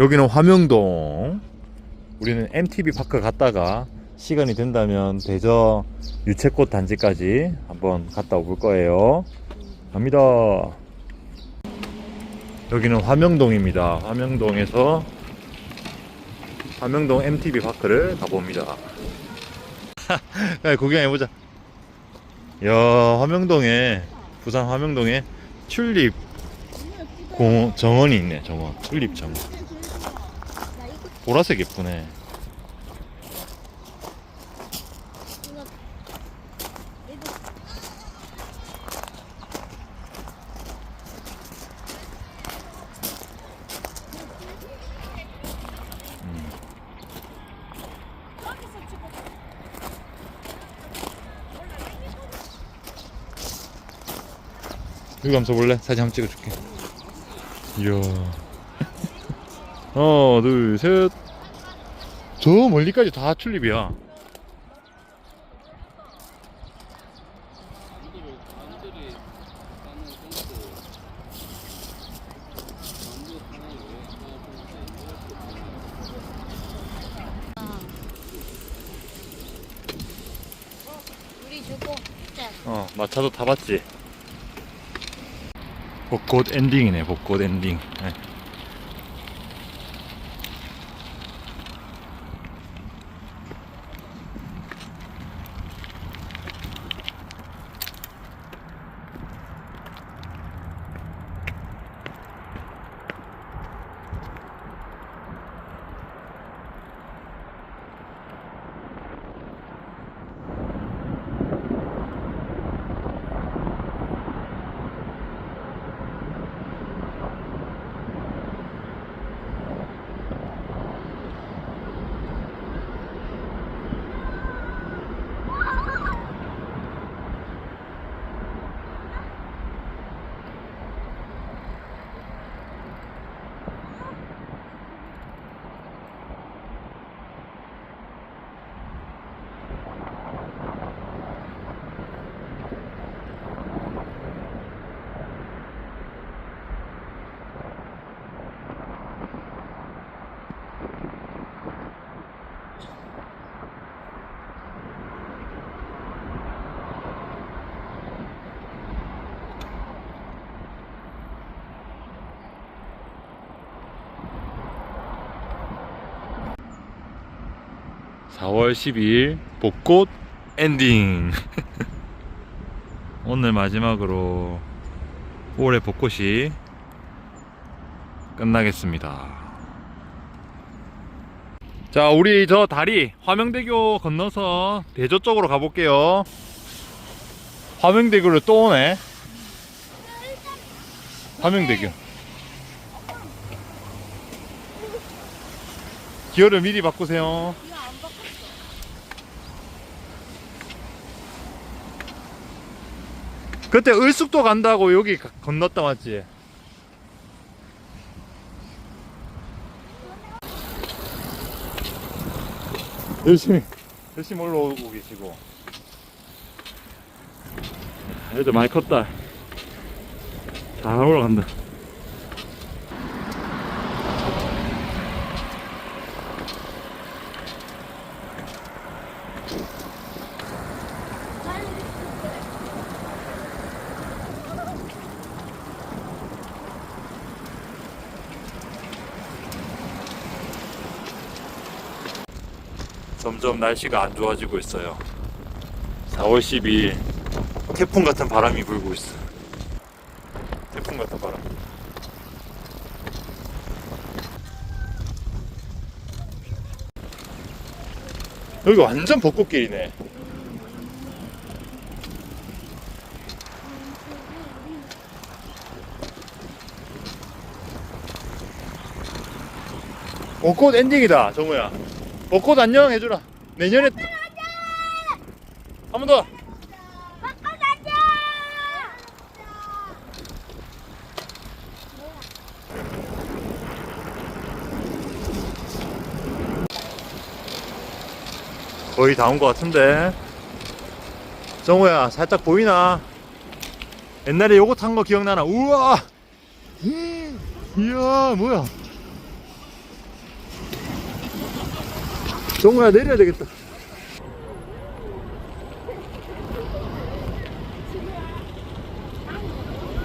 여기는 화명동. 우리는 MTB 파크 갔다가 시간이 된다면 대저 유채꽃 단지까지 한번 갔다 올 거예요. 갑니다. 여기는 화명동입니다. 화명동에서 화명동 MTB 파크를 가봅니다. 야, 구경해보자. 야, 화명동에, 부산 화명동에 튤립 공, 정원이 있네, 정원. 튤립 정원. 보라색 예쁘네. 여기 한번 써볼래? 사진 한번 찍어줄게. 이야. 하나, 둘, 셋. 저 멀리까지 다 튤립이야. 우리 주고 자 어, 마차도 타봤지. 벚꽃 엔딩이네, 벚꽃 엔딩. 네. 사월 12일 벚꽃 엔딩. 오늘 마지막으로 올해 벚꽃이 끝나겠습니다. 자, 우리 저 다리 화명대교 건너서 대저 쪽으로 가볼게요. 화명대교를 또 오네. 화명대교. 기어를 미리 바꾸세요. 이거 안 바꿨어 그때 을숙도 간다고 여기 가- 건넜다 맞지? 열심히. 열심히 올라오고 계시고. 애들 많이 컸다. 잘 올라간다 점점 날씨가 안 좋아지고 있어요. 4월 12일 태풍 같은 바람이 불고 있어. 태풍 같은 바람. 여기 완전 벚꽃길이네. 벚꽃 엔딩이다 정우야 벚꽃 안녕 해주라 내년에 한 번 더 거의 다 온 것 같은데 정우야 살짝 보이나 옛날에 요거 탄 거 기억나나? 우와! 이야, 뭐야? 정우야, 내려야 되겠다.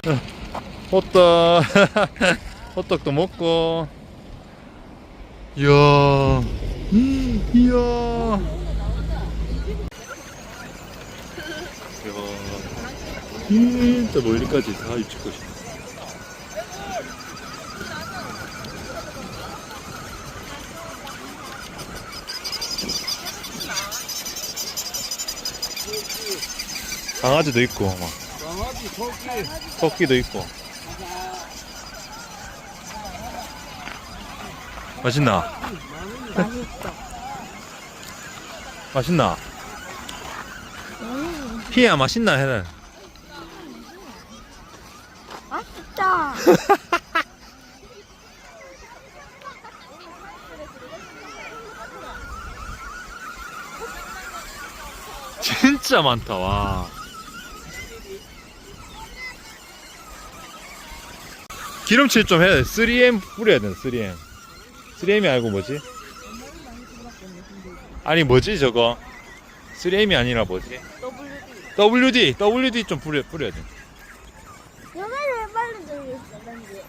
어, 호떡. 호떡도 먹고. 이야. 이야. 이야. 진짜 멀리까지 다 유치꽃이. 강아지도 있고, 막. 강아지, 토끼. 토끼도 있고. 맛있나? 맛있어. 맛있나? 피야 맛있나 해라. 맛있다. 진짜 많다 와. 기름칠 좀 해야 돼. 3M 뿌려야 돼. 3M. 3M이 알고 뭐지? 아니 뭐지 저거? 3M이 아니라 뭐지? WD. WD 좀 뿌려 뿌려야 돼. 연애를 왜 빨리 들겠어, 난데.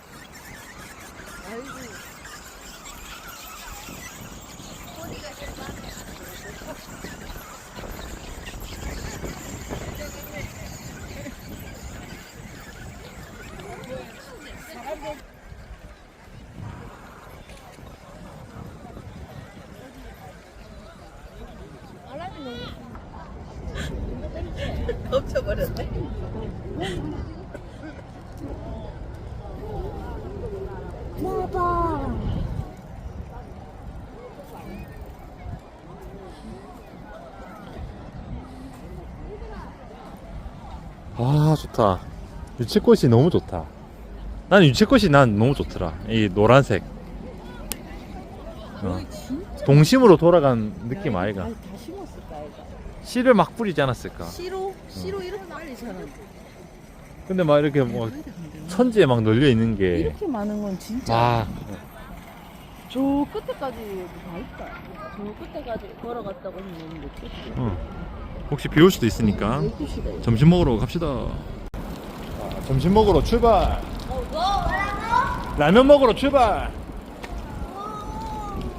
덮쳐버렸네. 먹어봐. 아 좋다. 유채꽃이 너무 좋다. 난 유채꽃이 난 너무 좋더라. 이 노란색. 어. 동심으로 돌아간 느낌 아이가. 아니, 다 심었을까, 아이가? 씨를 막 뿌리지 않았을까? 씨로? 씨로 이렇게 빨리 자는데. 근데 막 이렇게 뭐 천지에 막 널려 있는 게. 이렇게 많은 건 진짜. 아, 저 끝에까지 다 있다. 저 끝에까지 걸어갔다 오면 너무 못했지. 어. 혹시 비 올 수도 있으니까 12시다. 점심 먹으러 갑시다. 아, 점심 먹으러 출발. 라면 먹으러 출발.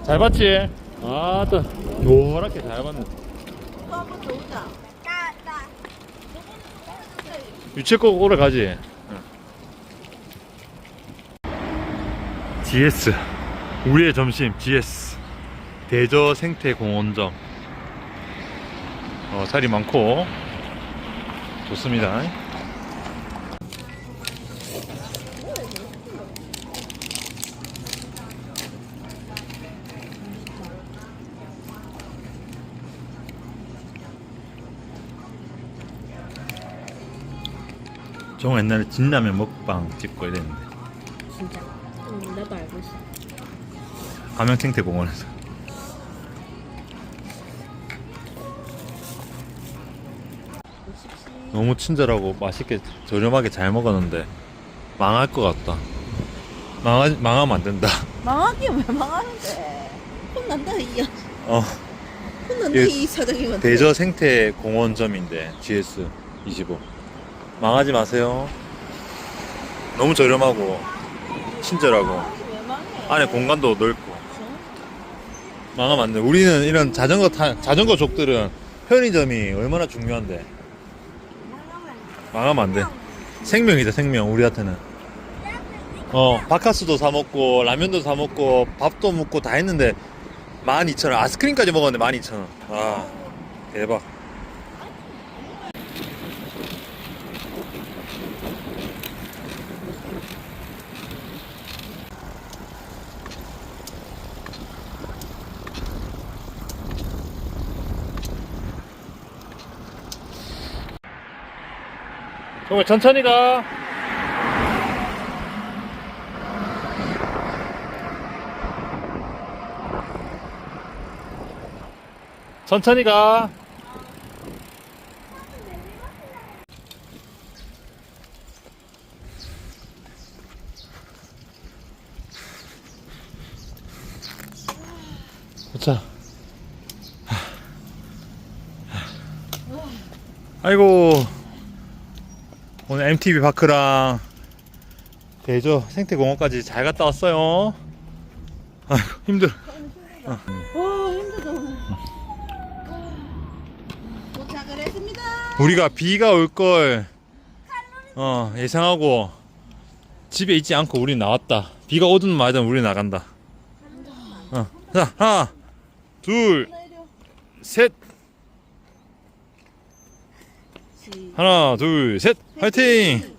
잘 봤지? 아, 또 노랗게 잘 봤네. 유채꽃 오러 가지. GS 우리의 점심 GS 대저 생태 공원점 어, 자리 많고 좋습니다. 정 옛날에 진라면 먹방 찍고 이랬는데 진짜. 응, 나도 알고 있어. 함양생태공원에서 너무 친절하고 맛있게 저렴하게 잘 먹었는데 망할 것 같다 망하, 망하면 안 된다 망하긴 왜 망하는데? 혼난다, 이, 야. 어, 혼난다, 예, 이 사장님한테. 대저 생태 공원점인데 GS 25 망하지 마세요 너무 저렴하고 친절하고? 안에 공간도 넓고 망하면 안 돼. 우리는 이런 자전거 타, 자전거 족들은 편의점이 얼마나 중요한데. 망하면 안 돼. 생명이다, 생명, 우리한테는. 어, 바카스도 사 먹고, 라면도 사 먹고, 밥도 먹고 다 했는데, 12,000원. 아이스크림까지 먹었는데 12,000원. 아, 대박. 그럼 천천히 가. 천천히 가. 자. 아이고. 오늘 MTV 파크랑 대저 생태공원까지 잘 갔다 왔어요. 아이고, 힘들어. 와 힘들다 오늘. 도착을 했습니다. 우리가 비가 올 걸 어, 예상하고 집에 있지 않고 우리 나왔다. 비가 오든 말든 우리 나간다. 어. 자, 하나, 둘, 셋. 하나, 둘, 셋. 화이팅!